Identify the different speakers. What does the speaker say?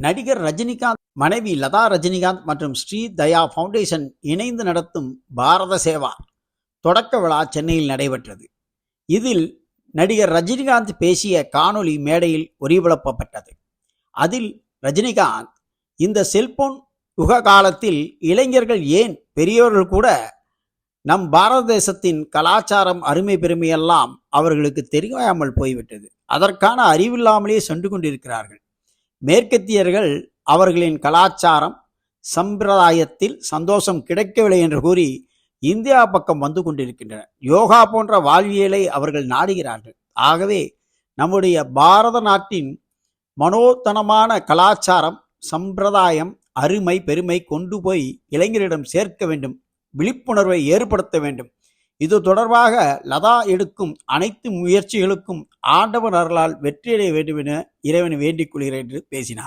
Speaker 1: நடிகர் ரஜினிகாந்த் மனைவி லதா ரஜினிகாந்த் மற்றும் ஸ்ரீ தயா ஃபவுண்டேஷன் இணைந்து நடத்தும் பாரத சேவா தொடக்க விழா சென்னையில் நடைபெற்றது. இதில் நடிகர் ரஜினிகாந்த் பேசிய காணொளி மேடையில் ஒளிபரப்பப்பட்டது அதில் ரஜினிகாந்த் இந்த செல்போன் யுக காலத்தில் இளைஞர்கள் ஏன் பெரியவர்கள் கூட நம் பாரத தேசத்தின் கலாச்சாரம் அருமை பெருமையெல்லாம் அவர்களுக்கு தெரியாமல் போய்விட்டது. அதற்கான அறிவில்லாமலே சென்று கொண்டிருக்கிறார்கள். மேற்கத்தியர்கள் அவர்களின் கலாச்சாரம் சம்பிரதாயத்தில் சந்தோஷம் கிடைக்கவில்லை என்று கூறி இந்தியா பக்கம் வந்து கொண்டிருக்கின்றனர் யோகா போன்ற வாழ்வியலை அவர்கள் நாடுகிறார்கள். ஆகவே நம்முடைய பாரத நாட்டின் மனோத்தனமான கலாச்சாரம் சம்பிரதாயம் அருமை பெருமை கொண்டு போய் இளைஞரிடம் சேர்க்க வேண்டும். விழிப்புணர்வை ஏற்படுத்த வேண்டும். இது தொடர்பாக லதா எடுக்கும் அனைத்து முயற்சிகளுக்கும் ஆண்டவன் அருளால் வெற்றியடைய வேண்டும் என இறைவனை வேண்டிக் கொள்கிறேன் என்று பேசினார்.